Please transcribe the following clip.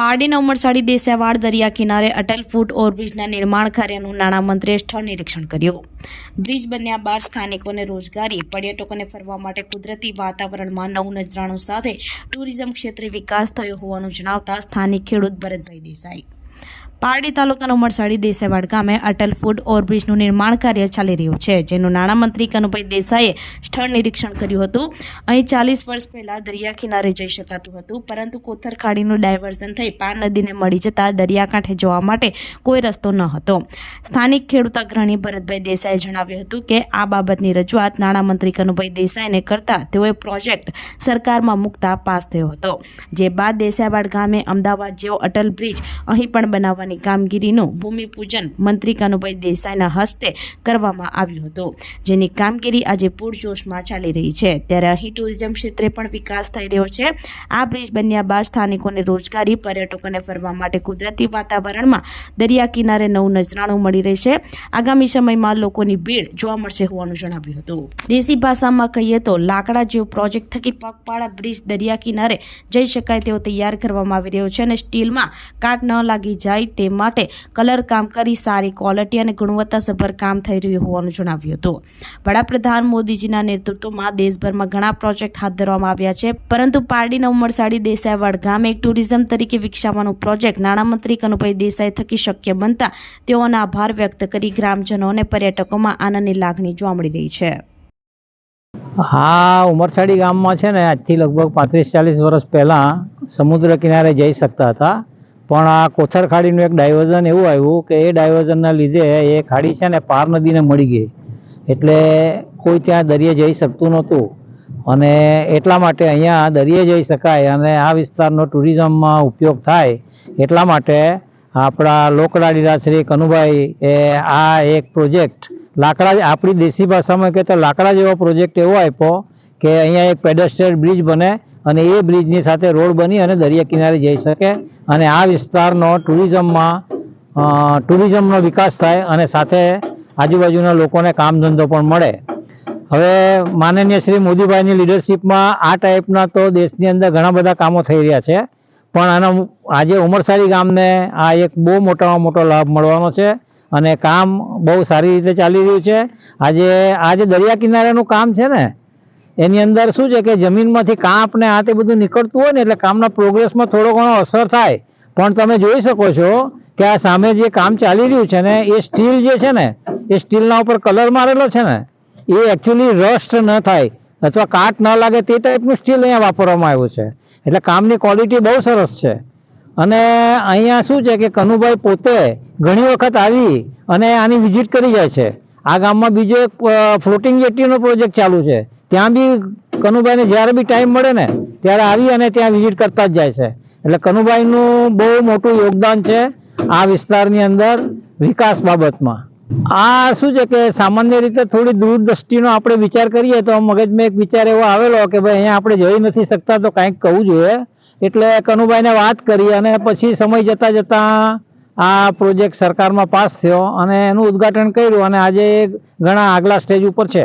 પારડીના ઉમરસાડી દેસાવાડ દરિયા કિનારે અટલ ફૂટ ઓવરબ્રિજના નિર્માણ કાર્યનું નાણામંત્રીએ સ્થળ નિરીક્ષણ કર્યું. બ્રિજ બન્યા બાદ સ્થાનિકોને રોજગારી, પર્યટકોને ફરવા માટે કુદરતી વાતાવરણમાં નવું નજરાણું સાથે ટુરિઝમ ક્ષેત્રે વિકાસ થયો હોવાનું જણાવતા સ્થાનિક ખેડૂત ભરતભાઈ દેસાઈ. પારડી તાલુકાના ઉમરસાડી દેસાઈવાડ ગામે અટલ ફૂડ ઓવરબ્રિજનું નિર્માણ કાર્ય ચાલી રહ્યું છે, જેનું નાણામંત્રી કનુભાઈ દેસાઈએ સ્થળ નિરીક્ષણ કર્યું હતું. અહીં ચાલીસ વર્ષ પહેલાં દરિયા કિનારે જઈ શકાતું હતું, પરંતુ કોથરખાડીનું ડાયવર્ઝન થઈ પાર નદીને મળી જતા દરિયાકાંઠે જવા માટે કોઈ રસ્તો ન હતો. સ્થાનિક ખેડૂત અગ્રણી ભરતભાઈ દેસાઈએ જણાવ્યું હતું કે, આ બાબતની રજૂઆત નાણામંત્રી કનુભાઈ દેસાઈને કરતા તેઓએ પ્રોજેક્ટ સરકારમાં મૂકતા પાસ થયો હતો. જે બાદ દેસાઈવાડ ગામે અમદાવાદ જેવો અટલ બ્રિજ અહીં પણ બનાવવાની કામગીરીનું ભૂમિપૂજન મંત્રી કનુભાઈ દેસાઈના હસ્તે કરવામાં આવ્યું હતું. જેની કામગીરી આજે પૂરજોશમાં ચાલી રહી છે. ત્યારે અહીં ટુરિઝમ ક્ષેત્રે પણ વિકાસ થઈ રહ્યો છે. આ બ્રિજ બન્યા બાદ સ્થાનિકોને રોજગારી, પર્યટકોને ફરવા માટે કુદરતી વાતાવરણમાં દરિયા કિનારે નવું નજરાણું મળી રહેશે. આગામી સમયમાં લોકોની ભીડ જોવા મળશે હોવાનું જણાવ્યું હતું. દેશી ભાષામાં કહીએ તો લાકડા જેવો પ્રોજેક્ટ થકી પગપાળા બ્રિજ દરિયા કિનારે જઈ શકાય તેવો તૈયાર કરવામાં આવી રહ્યો છે અને સ્ટીલમાં કાટ ન લાગી જાય તે માટે કલર કામ કરી, સારી ક્વોલિટી અને ગુણવત્તાસભર કામ થઈ રહ્યું હોવાનું જણાવ્યું હતું. વડાપ્રધાન મોદીજીના નેતૃત્વમાં દેશભરમાં ઘણા પ્રોજેક્ટ હાથ ધરવામાં આવ્યા છે. પરંતુ પારડીના ઉમરસાડી દેસાઈવાડ વડગામે એક ટુરિઝમ તરીકે વિકસાવવાનો પ્રોજેક્ટ નાણામંત્રી કનુભાઈ દેસાઈ થકી શક્ય બનતા તેઓનો આભાર વ્યક્ત કરી ગ્રામજનો અને પર્યટકોમાં આનંદની લાગણી જોવા મળી રહી છે. હા ઉમરસાડી ગામમાં છે ને, આજથી લગભગ પાંત્રીસ ચાલીસ વર્ષ પહેલાં સમુદ્ર કિનારે જઈ શકતા હતા. પણ આ કોથર ખાડીનું એક ડાયવર્ઝન એવું આવ્યું કે એ ડાયવર્ઝનના લીધે એ ખાડી છે ને પાર નદીને મળી ગઈ. એટલે કોઈ ત્યાં દરિયે જઈ શકતું નહોતું. અને એટલા માટે અહીંયા દરિયે જઈ શકાય અને આ વિસ્તારનો ટુરિઝમમાં ઉપયોગ થાય એટલા માટે આપણા લોકલાડીલા શ્રી કનુભાઈ એ આ એક પ્રોજેક્ટ લાકડા આપણી દેશી ભાષામાં કહે તો લાકડા જેવો પ્રોજેક્ટ એવો આપ્યો કે અહીંયા એક પેડસ્ટર બ્રિજ બને અને એ બ્રિજની સાથે રોડ બની અને દરિયા કિનારે જઈ શકે અને આ વિસ્તારનો ટુરિઝમમાં ટુરિઝમનો વિકાસ થાય અને સાથે આજુબાજુના લોકોને કામ ધંધો પણ મળે. હવે માનનીય શ્રી મોદીભાઈની લીડરશિપમાં આ ટાઈપના તો દેશની અંદર ઘણા બધા કામો થઈ રહ્યા છે, પણ આનો આજે ઉમરસારી ગામને આ એક બહુ મોટામાં મોટો લાભ મળવાનો છે અને કામ બહુ સારી રીતે ચાલી રહ્યું છે. આજે આજે દરિયા કિનારેનું કામ છે ને એની અંદર શું છે કે જમીનમાંથી કાંપ ને આ તે બધું નીકળતું હોય ને એટલે કામના પ્રોગ્રેસમાં થોડો ઘણો અસર થાય. પણ તમે જોઈ શકો છો કે આ સામે જે કામ ચાલી રહ્યું છે ને, એ સ્ટીલ જે છે ને, એ સ્ટીલના ઉપર કલર મારેલો છે ને, એ એકચ્યુઅલી રસ્ટ ન થાય અથવા કાટ ન લાગે તે ટાઈપનું સ્ટીલ અહીંયા વાપરવામાં આવ્યું છે. એટલે કામની ક્વોલિટી બહુ સરસ છે. અને અહીંયા શું છે કે કનુભાઈ પોતે ઘણી વખત આવી અને આની વિઝિટ કરી જાય છે. આ ગામમાં બીજો એક ફ્લોટિંગ જેટીનો પ્રોજેક્ટ ચાલુ છે. ત્યાં બી કનુભાઈને જ્યારે બી ટાઈમ મળે ને, ત્યારે આવી અને ત્યાં વિઝિટ કરતા જ જાય છે. એટલે કનુભાઈનું બહુ મોટું યોગદાન છે આ વિસ્તારની અંદર વિકાસ બાબતમાં. આ શું છે કે સામાન્ય રીતે થોડી દૂરદ્રષ્ટિનો આપણે વિચાર કરીએ તો મગજમાં એક વિચાર એવો આવેલો કે ભાઈ અહીંયા આપણે જઈ નથી શકતા તો કાંઈક કહવું જોઈએ. એટલે કનુભાઈને વાત કરી અને પછી સમય જતાં જતાં આ પ્રોજેક્ટ સરકારમાં પાસ થયો અને એનું ઉદ્ઘાટન કર્યું અને આજે ઘણા આગલા સ્ટેજ ઉપર છે.